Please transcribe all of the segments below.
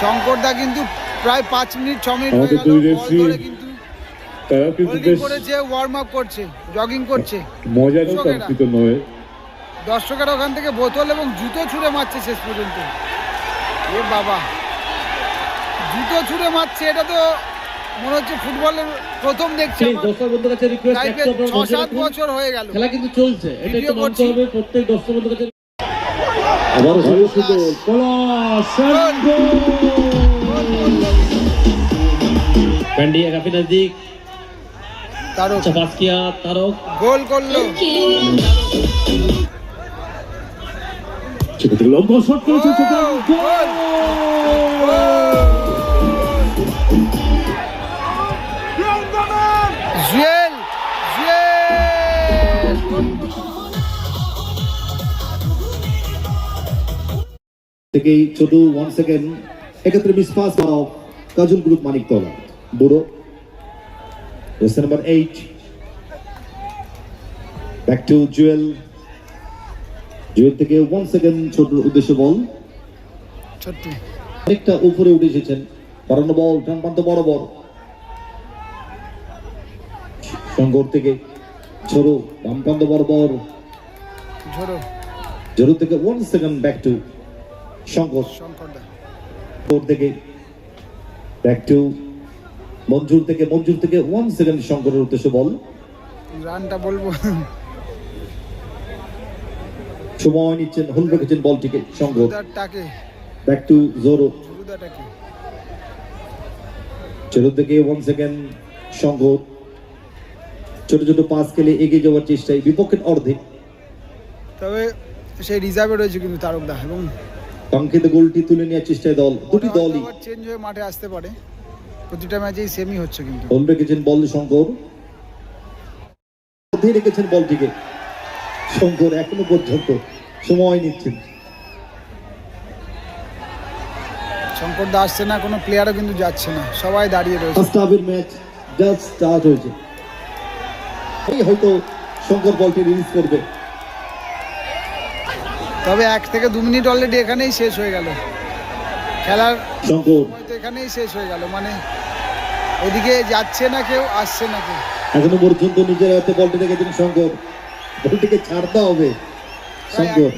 শঙ্করদা কিন্তু প্রায় পাঁচ মিনিট ছ মিনিট হয়ে গেল বল ধরে কিন্তু তারাও কিন্তু বেশ করেছে ওয়ার্ম আপ করছে জগিং করছে। মজারও নয়। দর্শকেরা ওখান থেকে বোতল এবং জুতো ছুঁড়ে মারছে শেষ পর্যন্ত। এ বাবা। জুতো ছুঁড়ে মারছে এটা তো মনে হচ্ছে ফুটবলের প্রথম দেখছি দর্শক বন্ধুর কাছে রিকোয়েস্ট ছ সাত বছর হয়ে গেল। খেলা কিন্তু চলছে এটা একটু মানতে হবে প্রত্যেক দর্শক বন্ধুর কাছে আবারও সুন্দর প্যান্ডিয়া কাফি নজদিক তারও আচ্ছা পাস কিয়া তারক গোল করল। ছোট লম্বা শট করেছে ছোট গোল! জুয়েল জুয়েল থেকেই ছোট ওয়ান সেকেন্ড এক্ষেত্রে miss pass of Kajal group Maniktala. বুড়ো question number eight back to Jewel Jewel থেকে ওয়ান সেকেন্ড ছোট উদ্দেশ্য বল। অনেকটা উপরে উঠে এসেছেন। পরানো বল ডান প্রান্ত বরাবর শঙ্কর থেকে ছোড়ো বাম প্রান্ত বরাবর ঝোড়ো। থেকে ওয়ান সেকেন্ড ব্যাক টু শঙ্করদা থেকে ব্যাক টু মঞ্জুর থেকে মঞ্জুর থেকে ওয়ান সেকেন্ড শঙ্করের উদ্দেশ্য বল। রানটা বলব। সময় নিচ্ছেন রেখেছেন বলটিকে ব্যাক টু জোরো থেকে ওয়ান সেকেন্ড ছোট ছোট পাস খেলে এগিয়ে যাওয়ার চেষ্টায় বিপক্ষের অর্ধে তবে সেই রিজার্ভে রয়েছে কিন্তু তারকদা এবং কাঙ্ক্ষিত গোলটি তুলে নেওয়ার চেষ্টায় দল দুটি দলই চেঞ্জ হয়ে মাঠে আসতে পারে। প্রতিটা ম্যাচেই সেমই হচ্ছে কিন্তু। হোল রেখেছেন বল শঙ্কর। অর্ধে রেখেছেন বলটিকে। শঙ্কর এখনও পর্যন্ত সময় নিচ্ছেন। শঙ্করদা আসছে না কোনো প্লেয়ারও কিন্তু যাচ্ছে না। সবাই দাঁড়িয়ে রয়েছে। ফার্স্ট হাফের ম্যাচ জাস্ট স্টার্ট হয়েছে। এই হয়তো শঙ্কর বলটি রিলিজ করবে। তবে এক থেকে দু মিনিট অলরেডি এখানেই শেষ হয়ে গেল। খেলার এখানেই শেষ হয়ে গেল মানে এদিকে যাচ্ছে না কেউ আসছে না কেউ। এখনও পর্যন্ত নিজের হাতে বলটি রেখেছেন শঙ্কর। বলটিকে ছাড়তে হবে। শঙ্কর।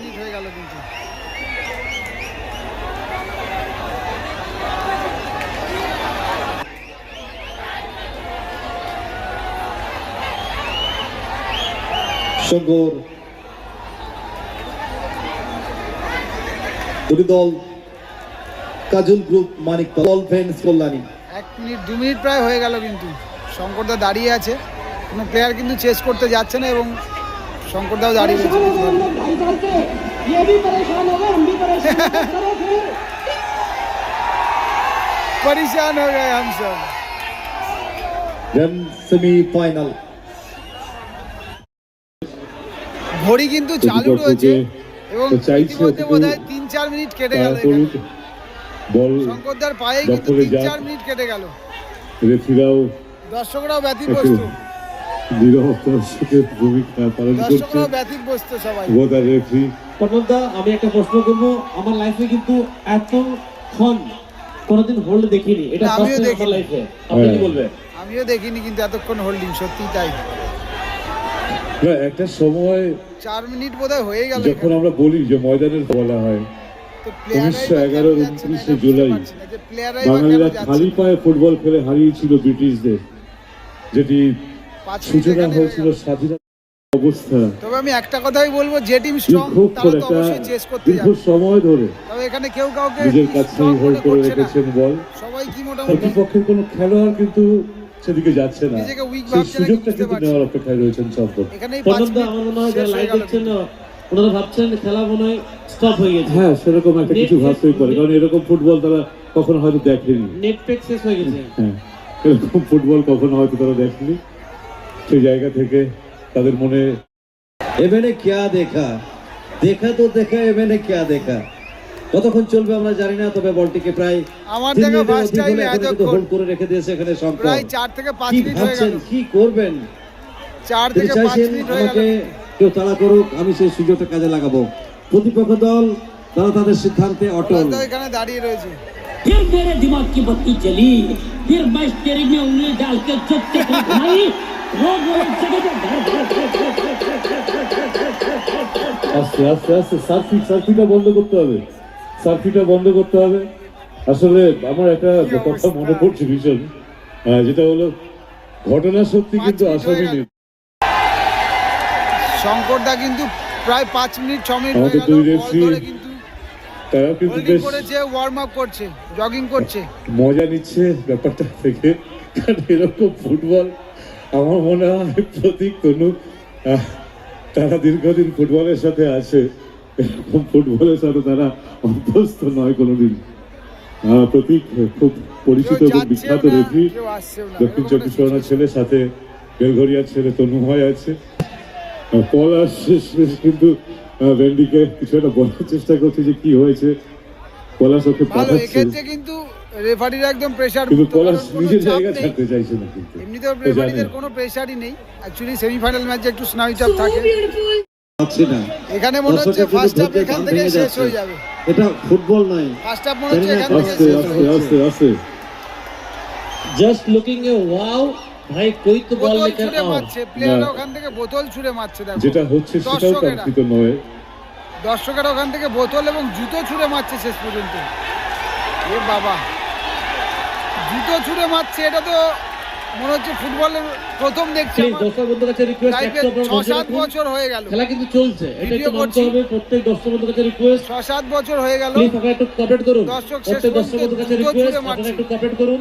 শঙ্কর। দুটি দল কাজল গ্রুপ মানিক দল কল্যাণী। এক মিনিট দু মিনিট প্রায় হয়ে গেল কিন্তু। শঙ্করদা দাঁড়িয়ে আছে। কোনো প্লেয়ার কিন্তু চেস করতে যাচ্ছে না এবং শঙ্করদাও দাঁড়িয়ে সেমিফাইনাল ঘড়ি কিন্তু চালু রয়েছে এবং চাইছে চার মিনিট কেটে গেল বল শঙ্করদার পায়ে কিন্তু তিন চার মিনিট কেটে গেল। রেফিরাও দর্শকরাও আমি একটা প্রশ্ন করব। আমার লাইফে কিন্তু এতক্ষণ কোনোদিন হোল্ড দেখিনি। এটা আমিও ফার্স্ট দেখিনি। লাইফে আপনি কি হ্যাঁ। বলবেন? আমিও দেখিনি কিন্তু এতক্ষণ হোল্ডিং সত্যি তাই। একটা সময় চার মিনিট বোধহয় হয়ে গেল যখন আমরা বলি যে ময়দানের বলা হয় উনিশশো এগারোর উনত্রিশে জুলাই। বাঙালিরা খালি পায়ে ফুটবল খেলে হারিয়েছিল ব্রিটিশদের যেটি সূচনা হয়েছিল স্বাধীনতা অবস্থা। তবে আমি একটা কথাই বলব যে টিম স্ট্রং তারা তো অবশ্যই চেস করতে দীর্ঘ সময় ধরে তবে এখানে কেউ কাউকে নিজের হোল্ড করে রেখেছেন বল। সবাই কি মোটামুটি প্রতিপক্ষের কোনো খেলোয়াড় কিন্তু সেদিকে যাচ্ছে না। নিজেকে ভাবছে সুযোগটা কিন্তু নেওয়ার অপেক্ষায় রয়েছেন সব দল এখানেই পাঁচ পটলদা আমার মনে হয় যারা লাইভ দেখছেন না ওনারা ভাবছেন খেলা মনে হয় স্টপ হয়ে গেছে। হ্যাঁ সেরকম একটা কিছু ভাবতেই পারে। কারণ এরকম ফুটবল তারা হয়তো দেখেনি। শেষ হয়ে গেছে। হ্যাঁ এরকম ফুটবল হয়তো তারা দেখেনি। সেই জায়গা থেকে তাদের মনে দেখা? দেখা তো দেখা দেখা? কতক্ষণ চলবে আমরা জানি না তবে বলটিকে প্রায় আমার দেখা করে রেখে দিয়েছে এখানে শঙ্কর প্রায় 4 থেকে 5 মিনিট হয়ে গেল। কি করবেন? 4 থেকে 5 মিনিট হয়ে গেল। কেউ তাড়া করুক আমি সেই সুযোগটা কাজে লাগাবো প্রতিপক্ষ দল তারা তাদের সিদ্ধান্তে অটল এখানে দাঁড়িয়ে রয়েছে फिर मेरे दिमाग की बत्ती चली फिर मैं स्टेरिंग में उंगली डाल के चुप से घुमाई रोज रोज जगह में घर আস্তে আস্তে আস্তে সার্ফি সার্ফিটা বন্ধ করতে হবে সার্ফিটা বন্ধ করতে হবে আসলে আমার একটা কথা মনে পড়ছে ভীষণ যেটা হলো ঘটনা সত্যি কিন্তু আসামি নেই শঙ্করদা কিন্তু প্রায় পাঁচ মিনিট ছ মিনিট হয়ে গেল বল কিন্তু তারাও কিন্তু বেশ করেছে ওয়ার্ম আপ করছে জগিং করছে মজা নিচ্ছে ব্যাপারটা থেকে কারণ এরকম ফুটবল আমার মনে হয় প্রতীক তনু তারা দীর্ঘদিন ফুটবলের সাথে আছে এরকম ফুটবলের সাথে তারা অভ্যস্ত নয় কোনোদিন প্রতীক খুব পরিচিত এবং বিখ্যাত না। দক্ষিণ চব্বিশ পরগনার ছেলে সাথে বেলঘরিয়ার ছেলে তনুময় আছে আহ, পলাশ শেষ শেষ কিন্তু ভেন্ডিকে কিছু একটা বলার চেষ্টা করছে যে কি হয়েছে। পলাশ ওকে ভালো পাঠাচ্ছে। এক্ষেত্রে কিন্তু রেফারির একদম প্রেসার কিন্তু পলাশ নিজের জায়গা ছাড়তে চাইছে না কিন্তু। এমনিতেও রেফারিদের কোনো প্রেসারই নেই। অ্যাকচুয়ালি সেমিফাইনাল ম্যাচে একটু স্নায়ু চাপ থাকে। পাচ্ছি না। এখানে মনে হচ্ছে ফার্স্ট হাফ এখান থেকে শেষ হয়ে যাবে। এটা ফুটবল নয়। ফার্স্ট হাফ মনে হচ্ছে এখান থেকে শেষ হয়ে যাবে আস্তে আস্তে জাস্ট লুকিং এ ওয়াও ভাই কই তো বল লেখা ছুড়ে মারছে প্লেয়ার ওখান থেকে বোতল ছুড়ে মারছে দেখো। যেটা হচ্ছে সেটাও কাঙ্ক্ষিত নয়। দর্শকেরা ওখান থেকে বোতল এবং জুতো ছুড়ে মারছে শেষ পর্যন্ত। এ বাবা। জুতো ছুড়ে মারছে এটা তো মনে হচ্ছে ফুটবলের প্রথম দেখছি দর্শক বন্ধুর কাছে রিকোয়েস্ট ছ সাত বছর হয়ে গেল। খেলা কিন্তু চলছে এটা একটু মানতে হবে প্রত্যেক দর্শক বন্ধুর কাছে রিকোয়েস্ট ছ সাত বছর হয়ে গেল। প্লিজ আপনারা একটু কোঅপারেট করুন। দর্শক প্রত্যেক দর্শক বন্ধুর কাছে রিকোয়েস্ট আপনারা একটু কোঅপারেট করুন।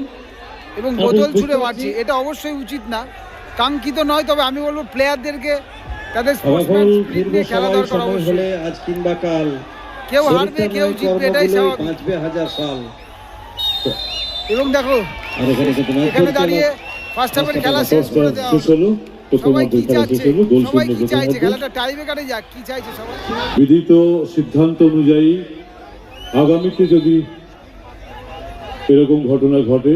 এবং বোতল ছুঁড়ে। মারছে এটা অবশ্যই উচিত না। কাঙ্ক্ষিত নয় তবে আমি বলব প্লেয়ারদেরকে তাদের স্পোর্টসম্যান নিয়ে খেলা দরকার অবশ্যই। আজ কিংবা কাল কেউ হারবে কেউ জিতবে এটাই স্বাভাবিক। বাঁচবে হাজার সাল। এবং দেখো এখানে দাঁড়িয়ে ফার্স্ট হাফের খেলা শেষ করে দেওয়া সবাই কি সবাই চাইছে? খেলাটা টাই ব্রেকারে যাক কি চাইছে সবাই? বিদিত সিদ্ধান্ত অনুযায়ী আগামীতে যদি এরকম ঘটনা ঘটে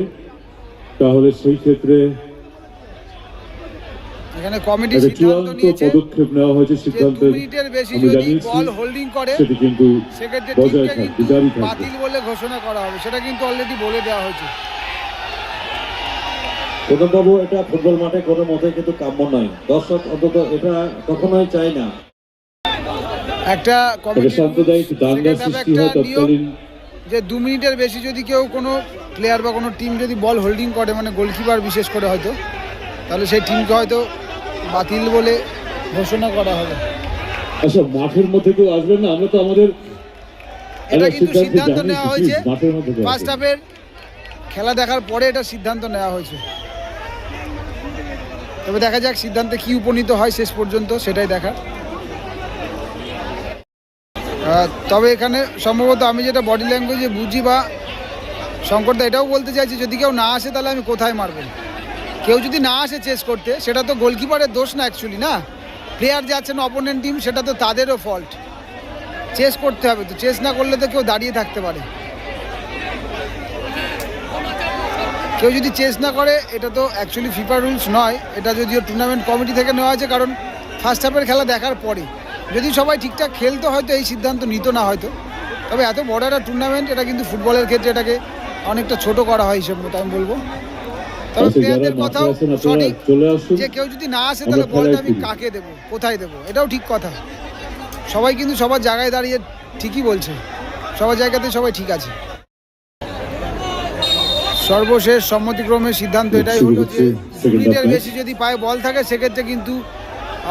তাহলে সেই ক্ষেত্রে এখানে কমিটি একটা সিদ্ধান্ত নিয়েছে পদক্ষেপ নেওয়া হয়েছে যে মিনিটের বেশি যদি বল হোল্ডিং করে সেটি কিন্তু সেক্ষেত্রে বজায় থাকবে জারি থাকবে। বাতিল বলে ঘোষণা করা হবে সেটা কিন্তু অলরেডি বলে দেওয়া হয়েছে। বাবু এটা ফুটবল মাঠে কোনো মতে কিন্তু কাম্য নয়। দর্শক অন্তত এটা কখনোই চাই না। একটা কমিটি সাম্প্রদায়িক দাঙ্গা সৃষ্টি হয় তৎকালীন যে দু মিনিটের বেশি যদি কেউ কোনো প্লেয়ার বা কোনো টিম যদি বল হোল্ডিং করে মানে গোলকিপার বিশেষ করে হয়তো তাহলে সেই টিমকে হয়তো বাতিল বলে ঘোষণা করা হবে। আচ্ছা মাঠের মধ্যে কেউ আসবেন না? আমরা তো আমাদের এটা কিন্তু সিদ্ধান্ত নেওয়া হয়েছে। ফার্স্ট হাফের খেলা দেখার পরে এটা সিদ্ধান্ত নেওয়া হয়েছে। তবে দেখা যাক সিদ্ধান্তে কি উপনীত হয় শেষ পর্যন্ত সেটাই দেখার। আহ, তবে এখানে সম্ভবত আমি যেটা বডি ল্যাঙ্গুয়েজে বুঝি বা শঙ্করদা এটাও বলতে চাইছি, যদি কেউ না আসে তাহলে আমি কোথায় মারবো? কেউ যদি না আসে চেস করতে, সেটা তো গোলকিপারের দোষ না অ্যাকচুয়ালি না? প্লেয়ার যে আছেন অপোনেন্ট টিম সেটা তো তাদেরও ফল্ট চেস করতে হবে তো চেস না করলে তো কেউ দাঁড়িয়ে থাকতে পারে। কেউ যদি চেস না করে, এটা তো অ্যাকচুয়ালি ফিফা রুলস নয়, এটা যদিও টুর্নামেন্ট কমিটি থেকে নেওয়া আছে কারণ ফার্স্ট হাফের খেলা দেখার পরে। যদি সবাই ঠিকঠাক খেলতো হয়তো এই সিদ্ধান্ত নিত না হয়তো। তবে এত বড় একটা টুর্নামেন্ট এটা কিন্তু ফুটবলের ক্ষেত্রে এটাকে অনেকটা ছোট করা হয় হিসেব মতো আমি বলব। তবে প্লেয়ারদের কথাও সঠিক যে কেউ যদি না আসে তাহলে বলটা আমি কাকে দেবো কোথায় দেবো? এটাও ঠিক কথা। সবাই কিন্তু সবার জায়গায় দাঁড়িয়ে ঠিকই বলছে। সবার জায়গাতে সবাই ঠিক আছে। সর্বশেষ সম্মতিক্রমে সিদ্ধান্ত এটাই হলো যে মিনিটের বেশি যদি পায়ে বল থাকে সেক্ষেত্রে কিন্তু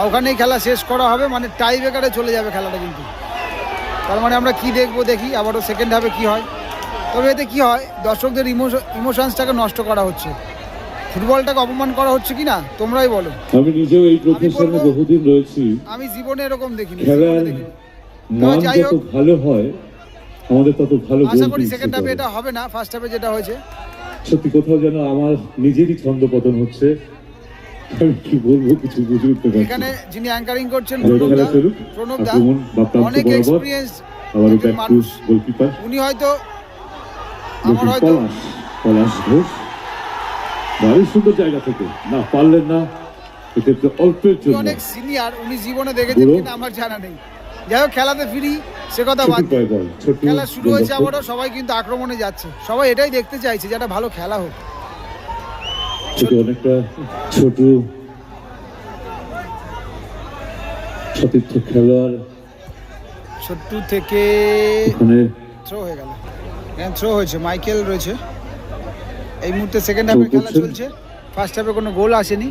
ওখানেই খেলা শেষ করা হবে মানে টাই ব্রেকারে চলে যাবে খেলাটা কিন্তু। তার মানে আমরা কি দেখব দেখি আবারও সেকেন্ড হাফে কি হয়। তবে এতে কি হয় দর্শকদের ইমোশন ইমোশনসটাকে নষ্ট করা হচ্ছে। ফুটবলটাকে অপমান করা হচ্ছে কি না তোমরাই বলো। আমি নিজেও এই প্রফেশনে বহুদিন রয়েছি। আমি জীবনে এরকম দেখিনি খেলার। মান যত। ভালো হয় আমাদের তত ভালো আশা করি সেকেন্ড হাফে এটা হবে না ফার্স্ট হাফে যেটা হয়েছে। সত্যি কোথাও যেন আমার নিজেরই ছন্দপতন হচ্ছে। আমি কি বলব কিছু বুঝে উঠতে পারছি এখানে যিনি অ্যাঙ্কারিং করছেন প্রণব দা অনেক এক্সপিরিয়েন্স আবার ব্যাক গোলকিপার উনি হয়তো আমার হয়তো পলাশ পলাশ ঘোষ ভারী সুন্দর জায়গা থেকে না পারলেন না এক্ষেত্রে অল্পের জন্য অনেক সিনিয়র উনি জীবনে দেখেছেন কিনা আমার জানা নেই। যাই হোক খেলাতে ফিরি সে কথা বাদ। খেলা শুরু হয়েছে আবারও সবাই কিন্তু আক্রমণে যাচ্ছে। সবাই এটাই দেখতে চাইছে যেটা ভালো খেলা হোক। ছোটু অনেকটা ছোটু সতীর্থ খেলোয়াড়। ছোট্টু থেকে ওখানে থ্রো হয়ে গেল। এখানে থ্রো হয়েছে মাইকেল রয়েছে। এই মুহূর্তে সেকেন্ড হাফের খেলা চলছে। ফার্স্ট হাফে কোনো গোল আসেনি।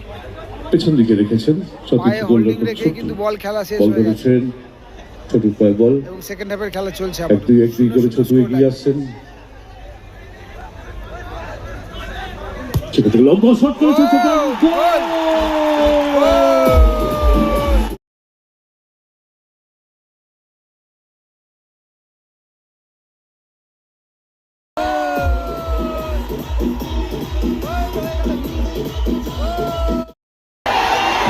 পেছন দিকে রেখেছেন সতীর্থ হোল্ডিং রেখে কিন্তু বল খেলা শেষ হয়ে গেছে। ছোটু পায় বল। এবং সেকেন্ড হাফের খেলা চলছে এক আবার এক দুই করে ছোটু এগিয়ে আসছেন। সেক্ষেত্রে লম্বা শট করেছে ছোটু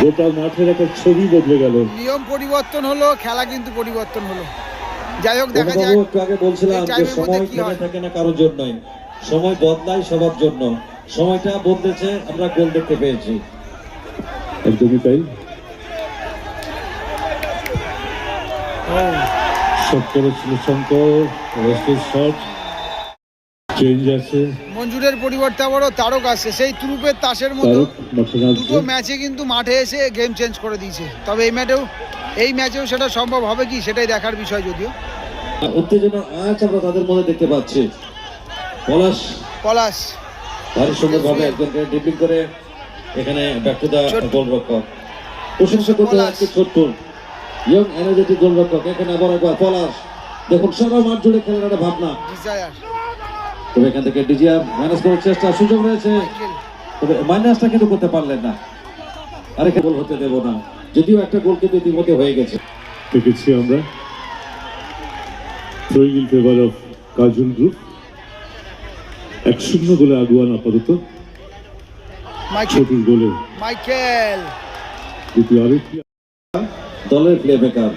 গোটা মাঠের একটা ছবি বদলে গেল। নিয়ম পরিবর্তন হলো খেলা কিন্তু পরিবর্তন হলো। যাই হোক দেখা যাক আগে বলছিলাম যে সময় থেমে থাকে না কারোর জন্যই। সময় বদলায় সবার জন্য। সময়টা বদলেছে আমরা গোল দেখতে পেয়েছি। একদমই তাই। শট করেছিল শঙ্কর শট চেঞ্জ আছে। মঞ্জুরের পরিবর্তে আবারও তারক আসছে। সেই তুরুপের তাসের মতো দুটো ম্যাচে কিন্তু মাঠে এসে গেম চেঞ্জ করে দিয়েছে। তবে এই ম্যাচেও এই ম্যাচেও সেটা সম্ভব হবে কি সেটাই দেখার বিষয় যদিও। উত্তেজনা আজ আমরা তাদের মধ্যে দেখতে পাচ্ছি। পলাশ। পলাশ। ভারী সুন্দরভাবে একজনকে ডিপিং করে এখানে ব্যাক টু দা গোলরক্ষক। প্রশংসা করতে ছোট্ট ইয়ং এনার্জেটিক গোলরক্ষক এখানে আবার একবার পলাশ। দেখুন সারা মাঠ জুড়ে খেলার একটা ভাবনা। তবে এখান থেকে মাইনাস করার চেষ্টা সুযোগ রয়েছে। তবে মাইনাসটা কিন্তু করতে পারলেন না। আরেক গোল হতে দেব না। যদিও একটা গোল কিন্তু ইতিমধ্যে হয়ে গেছে। দেখেছি আমরা। Throwing in favour of Kajal group এক শূন্য গোলে আগুয়ান আপাতত। মাইকেল। গোলে। মাইকেল। দ্বিতীয় আরেকটি দলের প্লে মেকার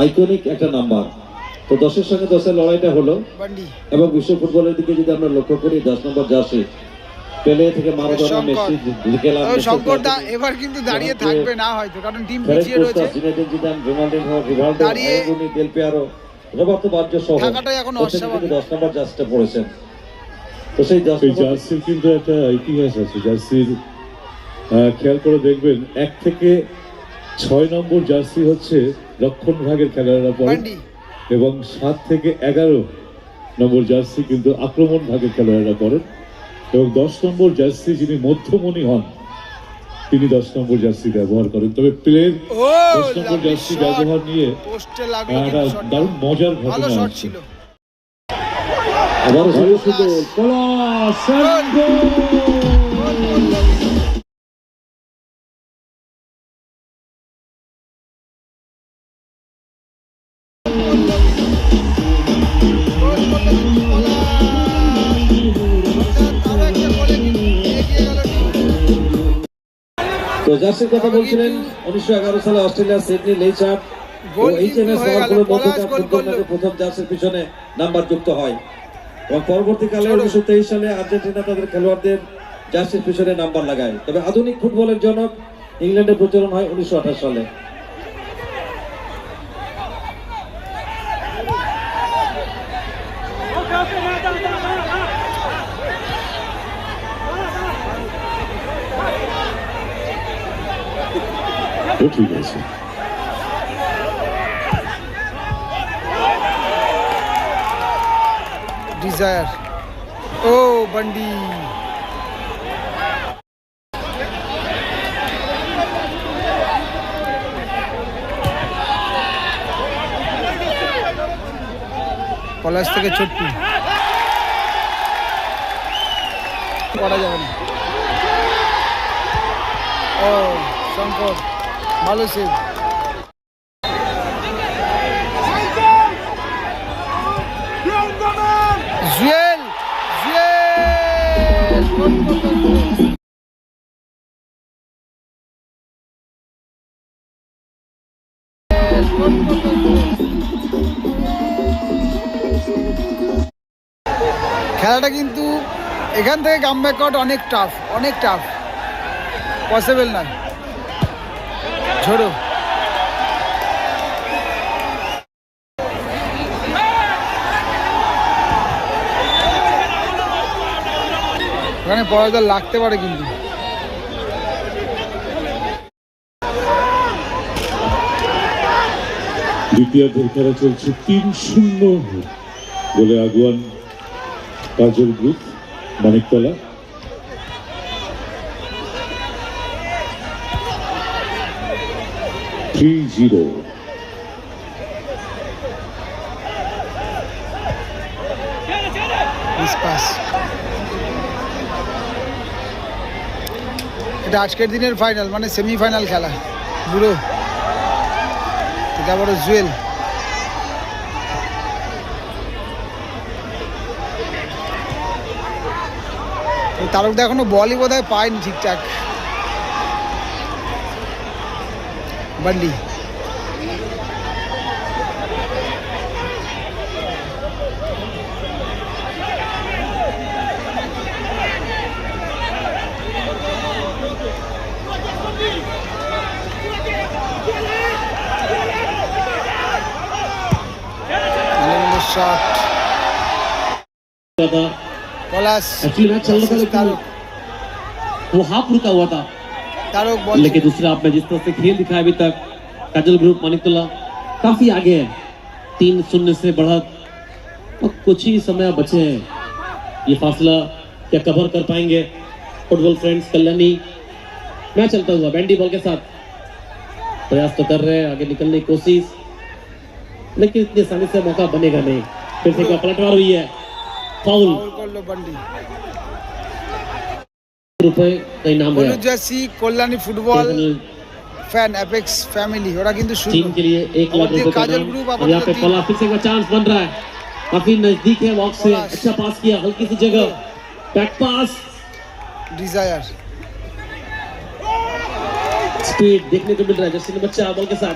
আইকনিক একটা নাম্বার তো দশের সঙ্গে দশের লড়াইটা হলো। এবং বিশ্ব ফুটবলের দিকে যদি আমরা লক্ষ্য করি দশ নম্বর জার্সি। পেলে থেকে মারাদোনা মেসি গেলাম ও এবার কিন্তু দাঁড়িয়ে থাকবে না হয়তো কারণ টিম পিছিয়ে রয়েছে। জিনেদিন জিদান রোনাল্ডিনহো রিভালডো দাঁড়িয়ে- রুনি দেল পিয়ারো রবার্তো বাজ্জো সহ থাকাটাই এখন অস্বাভাবিক। কিন্তু দশ নম্বর জার্সিতে পড়েছেন। তো সেই জার্সির কিন্তু একটা ইতিহাস আছে। জার্সির খেয়াল করে দেখবেন এক থেকে ছয় নম্বর জার্সি হচ্ছে রক্ষণ ভাগের খেলোয়াড়রা পড়ে বান্ডি এবং সাত থেকে এগারো নম্বর জার্সি কিন্তু আক্রমণ ভাগের খেলোয়াড়রা করেন এবং দশ নম্বর জার্সি যিনি মধ্যমণি হন তিনি দশ নম্বর জার্সি ব্যবহার করেন। তবে প্লের ও দশ নম্বর জার্সি ব্যবহার নিয়ে একটা। দারুণ মজার ঘটনা শট ছিল আবারও ভালো সুযোগ সুন্দর পলাশ and goal! তবে একটা গোলে কিন্তু এগিয়ে গেল team। তো জার্সির কথা বলছিলেন উনিশশো এগারো সালে অস্ট্রেলিয়ার সিডনি লেইচার্ড ও গোল এইচ এম এস গেল, ওয়ার্ল্ডগুলোর পলাশ মধ্যকার ফুটবল প্রথম জার্সির পিছনে নাম্বার যুক্ত হয় এবং পরবর্তীকালে উনিশশো তেইশ সালে আর্জেন্টিনা তাদের খেলোয়াড়দের জার্সির পিছনে নাম্বার লাগায়। তবে আধুনিক ফুটবলের জনক ইংল্যান্ডে প্রচলন হয় উনিশশো আঠাশ সালে। ও ঠিক আছে ডিজায়ার ও বান্ডি পলাশ থেকে ছোট্টু করা যাবে না ও শঙ্কর ভালো সেভ জুয়েল জুয়েল খেলাটা কিন্তু এখান থেকে কাম ব্যাক করাটা অনেক টাফ অনেক টাফ পসিবল নয়। ঝোড়ো। ওখানে পরাজয় লাগতে পারে কিন্তু। দ্বিতীয়ার্ধের খেলা চলছে তিন শূন্য বলে আগুয়ান Kajal group Maniktala. Three zero. ইস্পাস এটা আজকের দিনের ফাইনাল মানে সেমিফাইনাল খেলা। বুড়ো। বড় জুয়েল। তারক তারকদা এখনও বলই বোধ হয় পায়নি ঠিকঠাক। বান্ডি। shot. कोलास वो हाफ़ रुका हुआ था। तारुक लेकिन दूसरे आप में जिस तरह से खेल दिखा अभी तक काजल ग्रुप मानिकुल्ला काफ़ी आगे है। तीन शून्य से बढ़त और कुछ ही समय बचे हैं। ये फासला क्या कवर कर पाएँगे? Football friends Kalyani. मैं चलता हुआ बैंडी बॉल के साथ। प्रयास तो कर रहे हैं आगे निकलने की कोशिश। लेकिन इतने आसानी से मौका बनेगा नहीं। फिर से पलटवार हुई है? फाउल रुपए का इनाम है। जैसी फुटबॉल फ़ैन एपेक्स फैमिली किंतु टीम के लिए लाख रुपए काजल ग्रुप पे फिर से का चांस बन रहा है। काफ़ी नज़दीक है बॉक्स से। अच्छा पास किया हल्की सी जगह। बैक पास डिज़ायर स्पीड देखने को मिल रहा है। जैसे बॉल के साथ।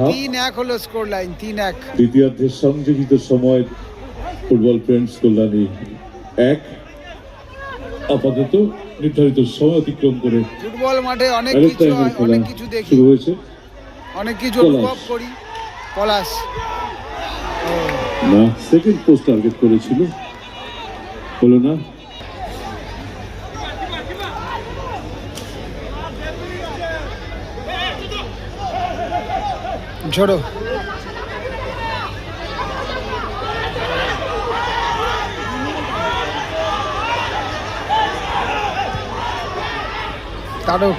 হাফ তিন এক হলো স্কোর লাইন তিন এক। দ্বিতীয়ার্ধের সংযোজিত সময় ফুটবল ফ্রেন্ডস কল্যাণী এক। আপাতত নির্ধারিত সময় অতিক্রম করে ফুটবল মাঠে অনেক কিছু অনেক কিছু দেখি। শুরু হয়েছে। অনেক কিছু অনুভব করি। পলাশ। না সেকেন্ড পোস্ট টার্গেট করেছিল। হলো না? ঝোড়ো। तारुक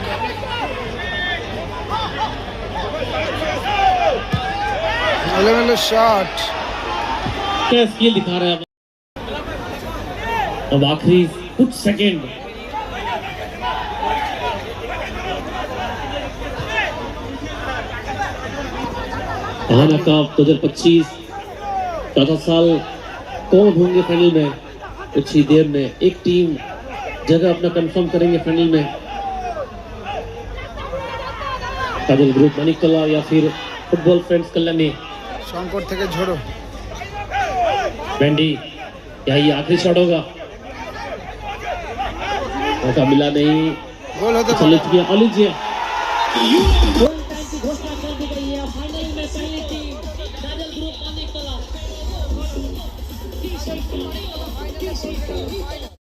एलेवन शॉट क्या स्किल दिखा रहा है अब आखिरी कुछ सेकेंड हाना का दो हज़ार पच्चीस। चौथा साल कौन होंगे फाइनल में? कुछ ही देर में एक टीम जगह अपना कंफर्म करेंगे फाइनल में। काजल ग्रुप मनिकला या फिर फुटबॉल फ्रेंड्स कल्याणी শঙ্কর থেকে ঝোড়ো बैंडी क्या ये आखिरी शॉट होगा मौका मिला नहीं গোল হতে अच्छा পারে लिख गया और लीजिए गोल टाइम की घोषणा